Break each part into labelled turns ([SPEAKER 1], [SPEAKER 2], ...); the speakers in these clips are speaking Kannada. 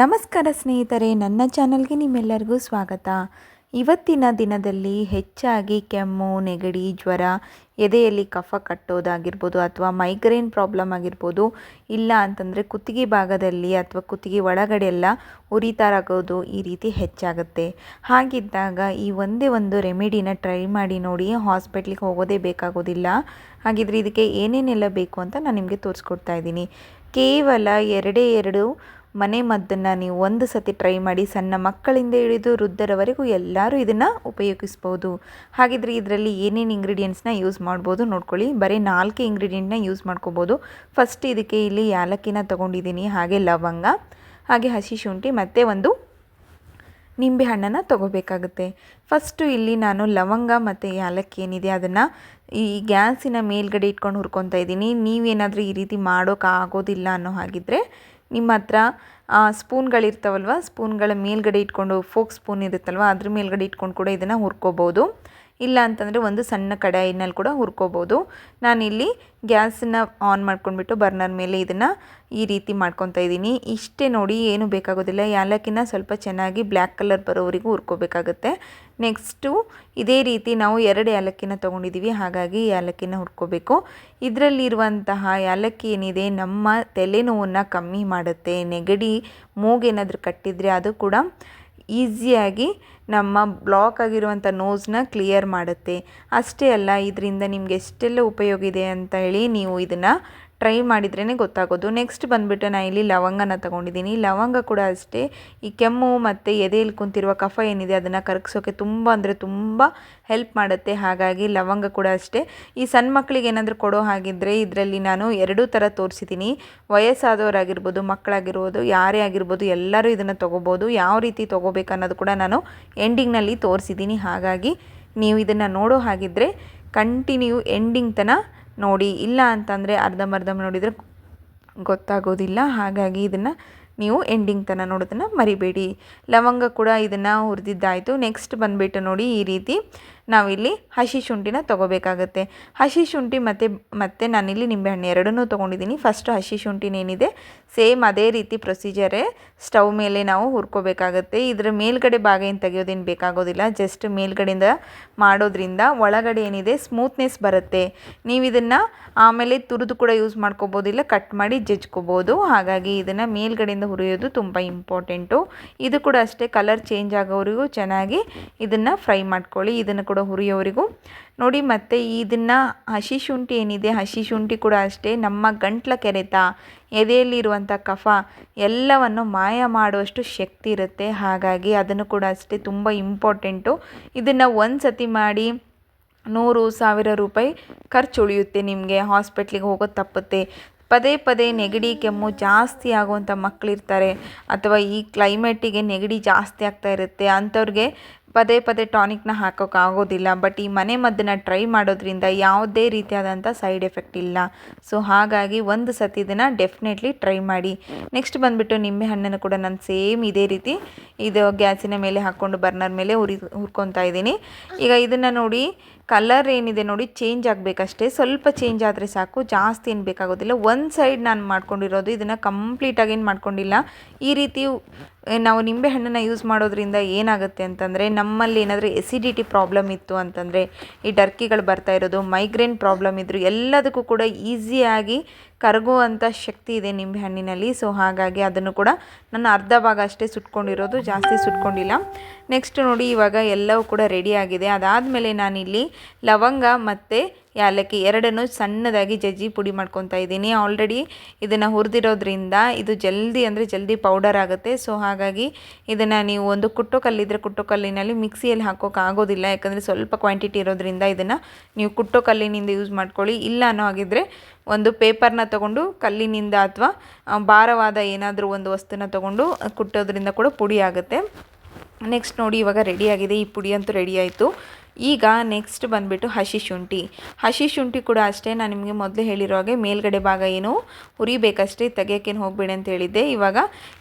[SPEAKER 1] ನಮಸ್ಕಾರ ಸ್ನೇಹಿತರೆ, ನನ್ನ ಚಾನಲ್ಗೆ ನಿಮ್ಮೆಲ್ಲರಿಗೂ ಸ್ವಾಗತ. ಇವತ್ತಿನ ದಿನದಲ್ಲಿ ಹೆಚ್ಚಾಗಿ ಕೆಮ್ಮು, ನೆಗಡಿ, ಜ್ವರ, ಎದೆಯಲ್ಲಿ ಕಫ ಕಟ್ಟೋದಾಗಿರ್ಬೋದು ಅಥವಾ ಮೈಗ್ರೇನ್ ಪ್ರಾಬ್ಲಮ್ ಆಗಿರ್ಬೋದು, ಇಲ್ಲ ಅಂತಂದರೆ ಕುತ್ತಿಗೆ ಭಾಗದಲ್ಲಿ ಅಥವಾ ಕುತ್ತಿಗೆ ಒಳಗಡೆ ಎಲ್ಲ ಉರಿತಾರಾಗೋದು ಈ ರೀತಿ ಹೆಚ್ಚಾಗುತ್ತೆ. ಹಾಗಿದ್ದಾಗ ಈ ಒಂದೇ ಒಂದು ರೆಮಿಡಿನ ಟ್ರೈ ಮಾಡಿ ನೋಡಿ ಹಾಸ್ಪಿಟ್ಲಿಗೆ ಹೋಗೋದೇ ಬೇಕಾಗೋದಿಲ್ಲ. ಹಾಗಿದ್ರೆ ಇದಕ್ಕೆ ಏನೇನೆಲ್ಲ ಬೇಕು ಅಂತ ನಾನು ನಿಮಗೆ ತೋರಿಸ್ಕೊಡ್ತಾ ಇದ್ದೀನಿ. ಕೇವಲ ಎರಡೇ ಎರಡು ಮನೆ ಮದ್ದನ್ನು ನೀವು ಒಂದು ಸತಿ ಟ್ರೈ ಮಾಡಿ ಸಣ್ಣ ಮಕ್ಕಳಿಂದ ಹಿಡಿದು ವೃದ್ಧರವರೆಗೂ ಎಲ್ಲರೂ ಇದನ್ನು ಉಪಯೋಗಿಸ್ಬೋದು. ಹಾಗಿದ್ರೆ ಇದರಲ್ಲಿ ಏನೇನು ಇಂಗ್ರೀಡಿಯೆಂಟ್ಸ್ನ ಯೂಸ್ ಮಾಡ್ಬೋದು ನೋಡ್ಕೊಳ್ಳಿ. ಬರೀ ನಾಲ್ಕು ಇಂಗ್ರೀಡಿಯೆಂಟ್ನ ಯೂಸ್ ಮಾಡ್ಕೋಬೋದು. ಫಸ್ಟ್ ಇದಕ್ಕೆ ಇಲ್ಲಿ ಯಾಲಕ್ಕಿನ ತೊಗೊಂಡಿದ್ದೀನಿ, ಹಾಗೆ ಲವಂಗ, ಹಾಗೆ ಹಸಿ ಶುಂಠಿ, ಮತ್ತು ಒಂದು ನಿಂಬೆ ಹಣ್ಣನ್ನು ತೊಗೋಬೇಕಾಗುತ್ತೆ. ಫಸ್ಟು ಇಲ್ಲಿ ನಾನು ಲವಂಗ ಮತ್ತು ಯಾಲಕ್ಕಿ ಏನಿದೆ ಅದನ್ನು ಈ ಗ್ಯಾಸಿನ ಮೇಲ್ಗಡೆ ಇಟ್ಕೊಂಡು ಹುರ್ಕೊತಾ ಇದ್ದೀನಿ. ನೀವೇನಾದರೂ ಈ ರೀತಿ ಮಾಡೋಕ್ಕಾಗೋದಿಲ್ಲ ಅನ್ನೋ ಹಾಗಿದ್ರೆ ನಿಮ್ಮ ಹತ್ರ ಸ್ಪೂನ್ಗಳಿರ್ತಾವಲ್ವ ಸ್ಪೂನ್ಗಳ ಮೇಲ್ಗಡೆ ಇಟ್ಕೊಂಡು, ಫೋಕ್ ಸ್ಪೂನ್ ಇರುತ್ತಲ್ವ? ಅದ್ರ ಮೇಲ್ಗಡೆ ಇಟ್ಕೊಂಡು ಕೂಡ ಇದನ್ನು ಹುರ್ಕೋಬೋದು. ಇಲ್ಲ ಅಂತಂದರೆ ಒಂದು ಸಣ್ಣ ಕಡಾಯಿನಲ್ಲಿ ಕೂಡ ಹುರ್ಕೋಬೋದು. ನಾನಿಲ್ಲಿ ಗ್ಯಾಸನ್ನು ಆನ್ ಮಾಡ್ಕೊಂಡ್ಬಿಟ್ಟು ಬರ್ನರ್ ಮೇಲೆ ಇದನ್ನು ಈ ರೀತಿ ಮಾಡ್ಕೊತಾ ಇದ್ದೀನಿ. ಇಷ್ಟೇ ನೋಡಿ ಏನು ಬೇಕಾಗೋದಿಲ್ಲ. ಯಾಲಕ್ಕಿನ ಸ್ವಲ್ಪ ಚೆನ್ನಾಗಿ ಬ್ಲ್ಯಾಕ್ ಕಲರ್ ಬರೋವರೆಗೂ ಹುರ್ಕೋಬೇಕಾಗುತ್ತೆ. ನೆಕ್ಸ್ಟು ಇದೇ ರೀತಿ ನಾವು ಎರಡು ಯಾಲಕ್ಕಿನ ತೊಗೊಂಡಿದ್ದೀವಿ. ಹಾಗಾಗಿ ಯಾಲಕ್ಕಿನ ಹುರ್ಕೋಬೇಕು. ಇದರಲ್ಲಿರುವಂತಹ ಯಾಲಕ್ಕಿ ಏನಿದೆ, ನಮ್ಮ ತಲೆನೋವನ್ನು ಕಮ್ಮಿ ಮಾಡುತ್ತೆ. ನೆಗಡಿ, ಮೂಗೇನಾದರೂ ಕಟ್ಟಿದರೆ ಅದು ಕೂಡ ಈಸಿಯಾಗಿ ನಮ್ಮ ಬ್ಲಾಕ್ ಆಗಿರುವಂಥ ನೋಸ್ನ ಕ್ಲಿಯರ್ ಮಾಡುತ್ತೆ. ಅಷ್ಟೇ ಅಲ್ಲ, ಇದರಿಂದ ನಿಮಗೆ ಎಷ್ಟೆಲ್ಲ ಉಪಯೋಗ ಇದೆ ಅಂತ ಹೇಳಿ ನೀವು ಇದನ್ನು ಟ್ರೈ ಮಾಡಿದ್ರೇ ಗೊತ್ತಾಗೋದು. ನೆಕ್ಸ್ಟ್ ಬಂದುಬಿಟ್ಟು ನಾನು ಇಲ್ಲಿ ಲವಂಗನ ತೊಗೊಂಡಿದ್ದೀನಿ. ಲವಂಗ ಕೂಡ ಅಷ್ಟೇ. ಈ ಕೆಮ್ಮು ಮತ್ತು ಎದೆಯಲ್ಲಿ ಕುಂತಿರುವ ಕಫ ಏನಿದೆ ಅದನ್ನು ಕರಗಿಸೋಕೆ ತುಂಬ ಅಂದರೆ ತುಂಬ ಹೆಲ್ಪ್ ಮಾಡುತ್ತೆ. ಹಾಗಾಗಿ ಲವಂಗ ಕೂಡ ಅಷ್ಟೇ. ಈ ಸಣ್ಣ ಮಕ್ಕಳಿಗೆ ಏನಾದರೂ ಕೊಡೋ ಹಾಗಿದ್ದರೆ ಇದರಲ್ಲಿ ನಾನು ಎರಡೂ ಥರ ತೋರಿಸಿದ್ದೀನಿ. ವಯಸ್ಸಾದವರಾಗಿರ್ಬೋದು, ಮಕ್ಕಳಾಗಿರ್ಬೋದು, ಯಾರೇ ಆಗಿರ್ಬೋದು ಎಲ್ಲರೂ ಇದನ್ನು ತೊಗೋಬೋದು. ಯಾವ ರೀತಿ ತೊಗೋಬೇಕು ಅನ್ನೋದು ಕೂಡ ನಾನು ಎಂಡಿಂಗ್ನಲ್ಲಿ ತೋರಿಸಿದ್ದೀನಿ. ಹಾಗಾಗಿ ನೀವು ಇದನ್ನು ನೋಡೋ ಹಾಗಿದ್ದರೆ ಕಂಟಿನ್ಯೂ ಎಂಡಿಂಗ್ ತನಕ ನೋಡಿ, ಇಲ್ಲ ಅಂತಂದರೆ ಅರ್ಧಂಬರ್ಧ ನೋಡಿದರೆ ಗೊತ್ತಾಗೋದಿಲ್ಲ. ಹಾಗಾಗಿ ಇದನ್ನು ನೀವು ಎಂಡಿಂಗ್ ತನಕ ನೋಡೋದನ್ನು ಮರಿಬೇಡಿ. ಲವಂಗ ಕೂಡ ಇದನ್ನು ಹುರಿದಿದ್ದಾಯಿತು. ನೆಕ್ಸ್ಟ್ ಬಂದುಬಿಟ್ಟು ನೋಡಿ ಈ ರೀತಿ. ನಾವಿಲ್ಲಿ ಹಸಿ ಶುಂಠಿನ ತೊಗೋಬೇಕಾಗತ್ತೆ. ಹಸಿ ಶುಂಠಿ ಮತ್ತು ಮತ್ತು ನಾನಿಲ್ಲಿ ನಿಂಬೆಹಣ್ಣು ಎರಡನ್ನೂ ತೊಗೊಂಡಿದ್ದೀನಿ. ಫಸ್ಟು ಹಸಿ ಶುಂಠಿನೇನಿದೆ? ಸೇಮ್ ಅದೇ ರೀತಿ ಪ್ರೊಸೀಜರೇ ಸ್ಟವ್ ಮೇಲೆ ನಾವು ಹುರ್ಕೋಬೇಕಾಗತ್ತೆ. ಇದರ ಮೇಲ್ಗಡೆ ಭಾಗ ಏನು ತೆಗೆಯೋದೇನು ಬೇಕಾಗೋದಿಲ್ಲ. ಜಸ್ಟ್ ಮೇಲ್ಗಡೆಯಿಂದ ಮಾಡೋದ್ರಿಂದ ಒಳಗಡೆ ಏನಿದೆ? ಸ್ಮೂತ್ನೆಸ್ ಬರುತ್ತೆ. ನೀವು ಇದನ್ನು ಆಮೇಲೆ ತುರಿದು ಕೂಡ ಯೂಸ್ ಮಾಡ್ಕೋಬೋದಿಲ್ಲ ಕಟ್ ಮಾಡಿ ಜಜ್ಕೋಬೋದು. ಹಾಗಾಗಿ ಇದನ್ನು ಮೇಲ್ಗಡೆಯಿಂದ ಹುರಿಯೋದು ತುಂಬ ಇಂಪಾರ್ಟೆಂಟು ಇದು ಕೂಡ ಅಷ್ಟೇ. ಕಲರ್ ಚೇಂಜ್ ಆಗೋವರೆಗೂ ಚೆನ್ನಾಗಿ ಇದನ್ನು ಫ್ರೈ ಮಾಡ್ಕೊಳ್ಳಿ. ಇದನ್ನು ಕೂಡ ಹುರಿಯೋವರೆಗೂ. ನೋಡಿ ಮತ್ತು ಇದನ್ನು ಹಸಿ ಶುಂಠಿ ಏನಿದೆ? ಹಸಿ ಶುಂಠಿ ಕೂಡ ಅಷ್ಟೇ. ನಮ್ಮ ಗಂಟ್ಲ ಕೆರೆತ ಎದೆಯಲ್ಲಿರುವಂಥ ಕಫ ಎಲ್ಲವನ್ನು ಮಾಯ ಮಾಡುವಷ್ಟು ಶಕ್ತಿ ಇರುತ್ತೆ. ಹಾಗಾಗಿ ಅದನ್ನು ಕೂಡ ಅಷ್ಟೇ ತುಂಬ ಇಂಪಾರ್ಟೆಂಟು. ಇದನ್ನು ಒಂದು ಸತಿ ಮಾಡಿ ನೂರು ಸಾವಿರ ರೂಪಾಯಿ ಖರ್ಚು ಉಳಿಯುತ್ತೆ ನಿಮಗೆ. ಹಾಸ್ಪಿಟ್ಲಿಗೆ ಹೋಗೋದು ತಪ್ಪುತ್ತೆ. ಪದೇ ಪದೇ ನೆಗಡಿ, ಕೆಮ್ಮು ಜಾಸ್ತಿ ಆಗುವಂಥ ಮಕ್ಕಳಿರ್ತಾರೆ ಅಥವಾ ಈ ಕ್ಲೈಮೇಟಿಗೆ ನೆಗಡಿ ಜಾಸ್ತಿ ಆಗ್ತಾ ಇರುತ್ತೆ. ಅಂಥವ್ರಿಗೆ ಪದೇ ಪದೇ ಟಾನಿಕ್ನ ಹಾಕೋಕ್ಕಾಗೋದಿಲ್ಲ ಬಟ್ ಈ ಮನೆ ಮದ್ದನ್ನು ಟ್ರೈ ಮಾಡೋದ್ರಿಂದ ಯಾವುದೇ ರೀತಿಯಾದಂಥ ಸೈಡ್ ಎಫೆಕ್ಟ್ ಇಲ್ಲ. ಸೊ ಹಾಗಾಗಿ ಒಂದು ಸತಿ ಇದನ್ನು ಡೆಫಿನೆಟ್ಲಿ ಟ್ರೈ ಮಾಡಿ. ನೆಕ್ಸ್ಟ್ ಬಂದುಬಿಟ್ಟು ನಿಂಬೆ ಹಣ್ಣನ್ನು ಕೂಡ ನಾನು ಸೇಮ್ ಇದೇ ರೀತಿ ಇದು ಗ್ಯಾಸಿನ ಮೇಲೆ ಹಾಕ್ಕೊಂಡು ಬರ್ನರ್ ಮೇಲೆ ಉರಿ, ಹುರ್ಕೊತಾ ಇದ್ದೀನಿ. ಈಗ ಇದನ್ನು ನೋಡಿ ಕಲರ್ ಏನಿದೆ ನೋಡಿ ಚೇಂಜ್ ಆಗಬೇಕಷ್ಟೇ. ಸ್ವಲ್ಪ ಚೇಂಜ್ ಆದರೆ ಸಾಕು, ಜಾಸ್ತಿ ಏನು ಬೇಕಾಗೋದಿಲ್ಲ. ಒಂದು ಸೈಡ್ ನಾನು ಮಾಡ್ಕೊಂಡಿರೋದು, ಇದನ್ನು ಕಂಪ್ಲೀಟಾಗಿ ಏನು ಮಾಡ್ಕೊಂಡಿಲ್ಲ. ಈ ರೀತಿ ನಾವು ನಿಂಬೆ ಹಣ್ಣನ್ನು ಯೂಸ್ ಮಾಡೋದ್ರಿಂದ ಏನಾಗುತ್ತೆ ಅಂತಂದರೆ, ನಮ್ಮಲ್ಲಿ ಏನಾದರೂ ಎಸಿಡಿಟಿ ಪ್ರಾಬ್ಲಮ್ ಇತ್ತು ಅಂತಂದರೆ, ಈ ಡರ್ಕಿಗಳು ಬರ್ತಾ ಇರೋದು ಮೈಗ್ರೇನ್ ಪ್ರಾಬ್ಲಮ್ ಇದ್ದರು ಎಲ್ಲದಕ್ಕೂ ಕೂಡ ಈಸಿಯಾಗಿ ಕರಗುವಂಥ ಶಕ್ತಿ ಇದೆ ನಿಂಬೆ ಹಣ್ಣಿನಲ್ಲಿ. ಸೊ ಹಾಗಾಗಿ ಅದನ್ನು ಕೂಡ ನಾನು ಅರ್ಧ ಭಾಗ ಅಷ್ಟೇ ಸುಟ್ಕೊಂಡಿರೋದು, ಜಾಸ್ತಿ ಸುಟ್ಕೊಂಡಿಲ್ಲ. ನೆಕ್ಸ್ಟ್ ನೋಡಿ ಇವಾಗ ಎಲ್ಲವೂ ಕೂಡ ರೆಡಿ ಆಗಿದೆ. ಅದಾದಮೇಲೆ ನಾನಿಲ್ಲಿ ಲವಂಗ ಮತ್ತು ಯಾಲಕ್ಕಿ ಎರಡನ್ನೂ ಸಣ್ಣದಾಗಿ ಜಜ್ಜಿ ಪುಡಿ ಮಾಡ್ಕೊತಾ ಇದ್ದೀನಿ. ಆಲ್ರೆಡಿ ಇದನ್ನು ಹುರಿದಿರೋದ್ರಿಂದ ಇದು ಜಲ್ದಿ ಅಂದರೆ ಜಲ್ದಿ ಪೌಡರ್ ಆಗುತ್ತೆ. ಸೊ ಹಾಗಾಗಿ ಇದನ್ನು ನೀವು ಒಂದು ಕುಟ್ಟು ಕಲ್ಲಿದ್ದರೆ ಕುಟ್ಟು ಕಲ್ಲಿನಲ್ಲಿ ಮಿಕ್ಸಿಯಲ್ಲಿ ಹಾಕೋಕೆ ಆಗೋದಿಲ್ಲ. ಯಾಕಂದರೆ ಸ್ವಲ್ಪ ಕ್ವಾಂಟಿಟಿ ಇರೋದ್ರಿಂದ ಇದನ್ನು ನೀವು ಕುಟ್ಟು ಕಲ್ಲಿನಿಂದ ಯೂಸ್ ಮಾಡ್ಕೊಳ್ಳಿ. ಇಲ್ಲ ಅನ್ನೋ ಹಾಗಿದ್ರೆ ಒಂದು ಪೇಪರ್ನ ತಗೊಂಡು ಕಲ್ಲಿನಿಂದ ಅಥವಾ ಭಾರವಾದ ಏನಾದರೂ ಒಂದು ವಸ್ತುನ ತಗೊಂಡು ಕುಟ್ಟೋದ್ರಿಂದ ಕೂಡ ಪುಡಿ ಆಗುತ್ತೆ. ನೆಕ್ಸ್ಟ್ ನೋಡಿ ಇವಾಗ ರೆಡಿಯಾಗಿದೆ ಈ ಪುಡಿ ಅಂತೂ ರೆಡಿ ಆಯಿತು. ಈಗ ನೆಕ್ಸ್ಟ್ ಬಂದುಬಿಟ್ಟು ಹಸಿ ಶುಂಠಿ. ಹಸಿ ಶುಂಠಿ ಕೂಡ ಅಷ್ಟೇ, ನಾನು ನಿಮಗೆ ಮೊದಲು ಹೇಳಿರೋ ಹಾಗೆ ಮೇಲ್ಗಡೆ ಭಾಗ ಏನು ಹುರಿಬೇಕಷ್ಟೇ ತೆಗಿಯೋಕ್ಕೇನು ಹೋಗಬೇಡಿ ಅಂತ ಹೇಳಿದ್ದೆ. ಇವಾಗ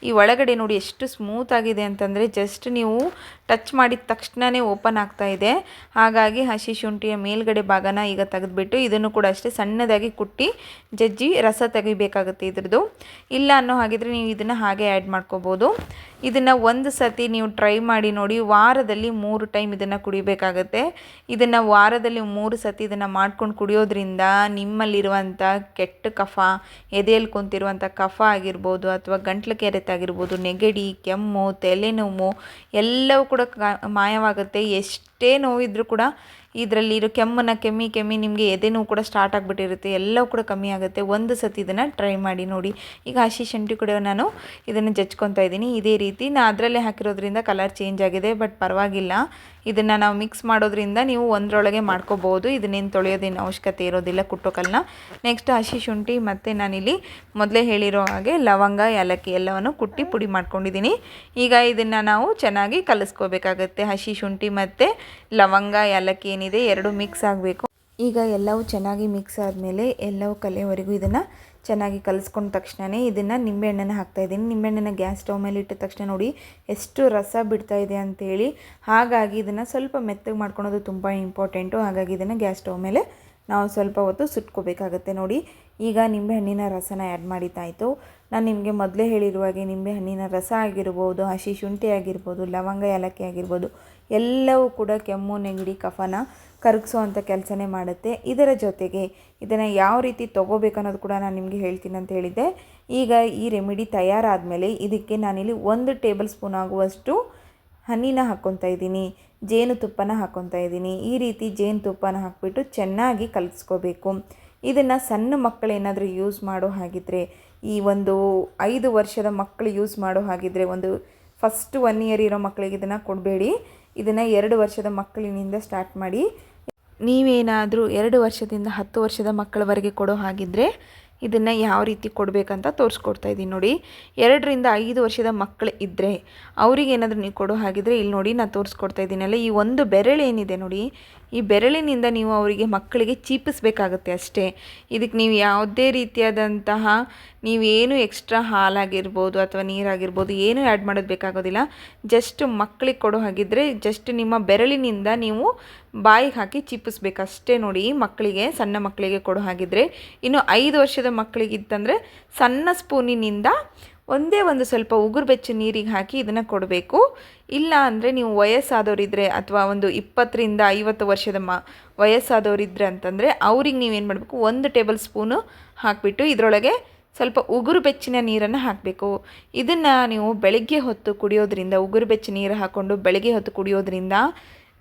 [SPEAKER 1] ಈ ಒಳಗಡೆ ನೋಡಿ ಎಷ್ಟು ಸ್ಮೂತ್ ಆಗಿದೆ ಅಂತಂದರೆ ಜಸ್ಟ್ ನೀವು ಟಚ್ ಮಾಡಿದ ತಕ್ಷಣವೇ ಓಪನ್ ಆಗ್ತಾ ಇದೆ. ಹಾಗಾಗಿ ಹಸಿ ಶುಂಠಿಯ ಮೇಲ್ಗಡೆ ಭಾಗನ ಈಗ ತೆಗೆದುಬಿಟ್ಟು ಇದನ್ನು ಕೂಡ ಅಷ್ಟೇ ಸಣ್ಣದಾಗಿ ಕುಟ್ಟಿ ಜಜ್ಜಿ ರಸ ತೆಗಿಬೇಕಾಗುತ್ತೆ ಇದ್ರದ್ದು. ಇಲ್ಲ ಅನ್ನೋ ಹಾಗಿದ್ರೆ ನೀವು ಇದನ್ನು ಹಾಗೆ ಆ್ಯಡ್ ಮಾಡ್ಕೋಬೋದು. ಇದನ್ನು ಒಂದು ಸತಿ ನೀವು ಟ್ರೈ ಮಾಡಿ ನೋಡಿ ವಾರದಲ್ಲಿ ಮೂರು ಟೈಮ್ ಇದನ್ನು ಕುಡಿಬೇಕಾಗತ್ತೆ. ಇದನ್ನು ವಾರದಲ್ಲಿ ಮೂರು ಸತಿ ಇದನ್ನು ಮಾಡ್ಕೊಂಡು ಕುಡಿಯೋದ್ರಿಂದ ನಿಮ್ಮಲ್ಲಿರುವಂಥ ಕೆಟ್ಟ ಕಫ, ಎದೆಯಲ್ಲಿ ಕುಂತಿರುವಂಥ ಕಫ ಆಗಿರ್ಬೋದು ಅಥವಾ ಗಂಟ್ಲು ಕೆರೆತ ಆಗಿರ್ಬೋದು, ನೆಗಡಿ, ಕೆಮ್ಮು, ತಲೆನೋವು ಎಲ್ಲವೂ ಕೂಡ ಮಾಯವಾಗುತ್ತೆ. ಎಷ್ಟೇ ನೋವಿದ್ರೂ ಕೂಡ ಇದರಲ್ಲಿ ಇರೋ ಕೆಮ್ಮನ್ನು ಕೆಮ್ಮಿ ಕೆಮ್ಮಿ ನಿಮಗೆ ಎದೆ ನೋವು ಕೂಡ ಸ್ಟಾರ್ಟ್ ಆಗಿಬಿಟ್ಟಿರುತ್ತೆ. ಎಲ್ಲವೂ ಕೂಡ ಕಮ್ಮಿ ಆಗುತ್ತೆ. ಒಂದು ಸತಿ ಇದನ್ನು ಟ್ರೈ ಮಾಡಿ ನೋಡಿ. ಈಗ ಹಸಿ ಶುಂಠಿ ಕೂಡ ನಾನು ಇದನ್ನು ಜಚ್ಕೊತಾ ಇದ್ದೀನಿ. ಇದೇ ರೀತಿ ನಾ ಅದರಲ್ಲೇ ಹಾಕಿರೋದ್ರಿಂದ ಕಲರ್ ಚೇಂಜ್ ಆಗಿದೆ ಬಟ್ ಪರವಾಗಿಲ್ಲ. ಇದನ್ನು ನಾವು ಮಿಕ್ಸ್ ಮಾಡೋದ್ರಿಂದ ನೀವು ಒಂದರೊಳಗೆ ಮಾಡ್ಕೋಬೋದು. ಇದನ್ನೇನು ತೊಳೆಯೋದೇನು ಅವಶ್ಯಕತೆ ಇರೋದಿಲ್ಲ ಕುಟ್ಟೋಕಲ್ನ. ನೆಕ್ಸ್ಟ್ ಹಸಿ ಶುಂಠಿ ಮತ್ತು ನಾನಿಲ್ಲಿ ಮೊದಲೇ ಹೇಳಿರೋ ಹಾಗೆ ಲವಂಗ, ಏಲಕ್ಕಿ ಎಲ್ಲವನ್ನು ಕುಟ್ಟಿ ಪುಡಿ ಮಾಡ್ಕೊಂಡಿದ್ದೀನಿ. ಈಗ ಇದನ್ನು ನಾವು ಚೆನ್ನಾಗಿ ಕಲಿಸ್ಕೋಬೇಕಾಗತ್ತೆ ಹಸಿ ಶುಂಠಿ ಮತ್ತು ಲವಂಗ, ಏಲಕ್ಕಿ ಏನಿದೆ ಎರಡು ಮಿಕ್ಸ್ ಆಗಬೇಕು. ಈಗ ಎಲ್ಲವೂ ಚೆನ್ನಾಗಿ ಮಿಕ್ಸ್ ಆದಮೇಲೆ ಎಲ್ಲವೂ ಕಲೆಯವರೆಗೂ ಇದನ್ನು ಚೆನ್ನಾಗಿ ಕಲಿಸ್ಕೊಂಡ ತಕ್ಷಣವೇ ಇದನ್ನು ನಿಂಬೆಹಣ್ಣನ್ನು ಹಾಕ್ತಾಯಿದ್ದೀನಿ ನಿಂಬೆಹಣ್ಣನ್ನು ಗ್ಯಾಸ್ ಸ್ಟವ್ ಮೇಲೆ ಇಟ್ಟ ತಕ್ಷಣ ನೋಡಿ ಎಷ್ಟು ರಸ ಬಿಡ್ತಾ ಇದೆ ಅಂತೇಳಿ. ಹಾಗಾಗಿ ಇದನ್ನು ಸ್ವಲ್ಪ ಮೆತ್ತಗೆ ಮಾಡ್ಕೊಳೋದು ತುಂಬ ಇಂಪಾರ್ಟೆಂಟು ಹಾಗಾಗಿ ಇದನ್ನು ಗ್ಯಾಸ್ ಸ್ಟವ್ ಮೇಲೆ ನಾವು ಸ್ವಲ್ಪ ಹೊತ್ತು ಸುಟ್ಕೋಬೇಕಾಗತ್ತೆ ನೋಡಿ. ಈಗ ನಿಂಬೆಹಣ್ಣಿನ ರಸನ ಆ್ಯಡ್ ಮಾಡಿತಾಯಿತು ನಾನು ನಿಮಗೆ ಮೊದಲೇ ಹೇಳಿರುವ ಹಾಗೆ ನಿಂಬೆಹಣ್ಣಿನ ರಸ ಆಗಿರ್ಬೋದು, ಹಸಿ ಶುಂಠಿ ಆಗಿರ್ಬೋದು, ಲವಂಗ, ಏಲಕ್ಕಿ ಆಗಿರ್ಬೋದು ಎಲ್ಲವೂ ಕೂಡ ಕೆಮ್ಮು, ನೆಗಡಿ, ಕಫನ ಕರಗಿಸೋ ಕೆಲಸನೇ ಮಾಡುತ್ತೆ. ಇದರ ಜೊತೆಗೆ ಇದನ್ನು ಯಾವ ರೀತಿ ತೊಗೋಬೇಕು ಅನ್ನೋದು ಕೂಡ ನಾನು ನಿಮಗೆ ಹೇಳ್ತೀನಿ ಅಂತ ಹೇಳಿದ್ದೆ. ಈಗ ಈ ರೆಮಿಡಿ ತಯಾರಾದ ಮೇಲೆ ಇದಕ್ಕೆ ನಾನಿಲ್ಲಿ ಒಂದು ಟೇಬಲ್ ಸ್ಪೂನ್ ಆಗುವಷ್ಟು ಹನಿನ ಹಾಕ್ಕೊತಾ ಇದ್ದೀನಿ ಜೇನುತುಪ್ಪನ ಹಾಕ್ಕೊತಾ ಇದ್ದೀನಿ. ಈ ರೀತಿ ಜೇನುತುಪ್ಪನ ಹಾಕಿಬಿಟ್ಟು ಚೆನ್ನಾಗಿ ಕಲಿಸ್ಕೋಬೇಕು. ಇದನ್ನು ಸಣ್ಣ ಮಕ್ಕಳು ಏನಾದರೂ ಯೂಸ್ ಮಾಡೋ ಹಾಗಿದ್ರೆ, ಈ ಒಂದು ಐದು ವರ್ಷದ ಮಕ್ಕಳು ಯೂಸ್ ಮಾಡೋ ಹಾಗಿದ್ರೆ, ಒಂದು ಫಸ್ಟ್ ಒನ್ ಇಯರ್ ಇರೋ ಮಕ್ಕಳಿಗೆ ಇದನ್ನು ಕೊಡಬೇಡಿ. ಇದನ್ನು ಎರಡು ವರ್ಷದ ಮಕ್ಕಳಿನಿಂದ ಸ್ಟಾರ್ಟ್ ಮಾಡಿ. ನೀವೇನಾದರೂ ಎರಡು ವರ್ಷದಿಂದ ಹತ್ತು ವರ್ಷದ ಮಕ್ಕಳವರೆಗೆ ಕೊಡೋ ಹಾಗಿದ್ದರೆ ಇದನ್ನು ಯಾವ ರೀತಿ ಕೊಡಬೇಕಂತ ತೋರಿಸ್ಕೊಡ್ತಾ ಇದ್ದೀನಿ ನೋಡಿ. ಎರಡರಿಂದ ಐದು ವರ್ಷದ ಮಕ್ಕಳು ಇದ್ದರೆ ಏನಾದರೂ ನೀವು ಕೊಡೋ ಹಾಗಿದ್ರೆ ಇಲ್ಲಿ ನೋಡಿ ನಾನು ತೋರಿಸ್ಕೊಡ್ತಾ ಇದ್ದೀನಲ್ಲ ಈ ಒಂದು ಬೆರಳು ಏನಿದೆ ನೋಡಿ ಈ ಬೆರಳಿನಿಂದ ನೀವು ಅವರಿಗೆ ಮಕ್ಕಳಿಗೆ ಚೀಪಿಸ್ಬೇಕಾಗುತ್ತೆ ಅಷ್ಟೇ. ಇದಕ್ಕೆ ನೀವು ಯಾವುದೇ ರೀತಿಯಾದಂತಹ ನೀವೇನು ಎಕ್ಸ್ಟ್ರಾ ಹಾಲಾಗಿರ್ಬೋದು ಅಥವಾ ನೀರಾಗಿರ್ಬೋದು ಏನೂ ಆ್ಯಡ್ ಮಾಡೋದು ಬೇಕಾಗೋದಿಲ್ಲ. ಜಸ್ಟ್ ಮಕ್ಕಳಿಗೆ ಕೊಡೋ ಹಾಗಿದ್ರೆ ಜಸ್ಟ್ ನಿಮ್ಮ ಬೆರಳಿನಿಂದ ನೀವು ಬಾಯಿಗೆ ಹಾಕಿ ಚಿಪ್ಪಿಸ್ಬೇಕು ಅಷ್ಟೇ ನೋಡಿ ಮಕ್ಕಳಿಗೆ, ಸಣ್ಣ ಮಕ್ಕಳಿಗೆ ಕೊಡೋ ಹಾಗಿದ್ರೆ. ಇನ್ನು ಐದು ವರ್ಷದ ಮಕ್ಕಳಿಗಿತ್ತಂದರೆ ಸಣ್ಣ ಸ್ಪೂನಿನಿಂದ ಒಂದೇ ಒಂದು ಸ್ವಲ್ಪ ಉಗುರು ಬೆಚ್ಚ ನೀರಿಗೆ ಹಾಕಿ ಇದನ್ನು ಕೊಡಬೇಕು. ಇಲ್ಲ ಅಂದರೆ ನೀವು ವಯಸ್ಸಾದವರಿದ್ದರೆ ಅಥವಾ ಒಂದು ಇಪ್ಪತ್ತರಿಂದ ಐವತ್ತು ವರ್ಷದ ಮ ವಯಸ್ಸಾದವರಿದ್ದರೆ ಅಂತಂದರೆ ಅವ್ರಿಗೆ ನೀವೇನು ಮಾಡಬೇಕು, ಒಂದು ಟೇಬಲ್ ಸ್ಪೂನು ಹಾಕಿಬಿಟ್ಟು ಇದರೊಳಗೆ ಸ್ವಲ್ಪ ಉಗುರು ಬೆಚ್ಚಿನ ನೀರನ್ನು ಹಾಕಬೇಕು. ಇದನ್ನು ನೀವು ಬೆಳಗ್ಗೆ ಹೊತ್ತು ಕುಡಿಯೋದ್ರಿಂದ, ಉಗುರು ಬೆಚ್ಚ ನೀರು ಹಾಕ್ಕೊಂಡು ಬೆಳಗ್ಗೆ ಹೊತ್ತು ಕುಡಿಯೋದ್ರಿಂದ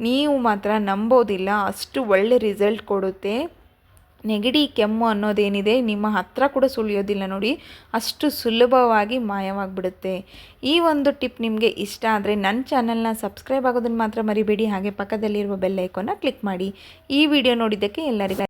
[SPEAKER 1] ನೀವು ಮಾತ್ರ ನಂಬೋದಿಲ್ಲ, ಅಷ್ಟು ಒಳ್ಳೆ ರಿಸಲ್ಟ್ ಕೊಡುತ್ತೆ. ನೆಗಡಿ, ಕೆಮ್ಮು ಅನ್ನೋದೇನಿದೆ ನಿಮ್ಮ ಹತ್ರ ಕೂಡ ಸುಳಿಯೋದಿಲ್ಲ ನೋಡಿ. ಅಷ್ಟು ಸುಲಭವಾಗಿ ಮಾಯವಾಗಿಬಿಡುತ್ತೆ. ಈ ಒಂದು ಟಿಪ್ ನಿಮಗೆ ಇಷ್ಟ ಆದರೆ ನನ್ನ ಚಾನಲ್ನ ಸಬ್ಸ್ಕ್ರೈಬ್ ಆಗೋದನ್ನು ಮಾತ್ರ ಮರಿಬೇಡಿ. ಹಾಗೆ ಪಕ್ಕದಲ್ಲಿರುವ ಬೆಲ್ಲೈಕೋನ ಕ್ಲಿಕ್ ಮಾಡಿ. ಈ ವಿಡಿಯೋ ನೋಡಿದ್ದಕ್ಕೆ ಎಲ್ಲರಿಗೂ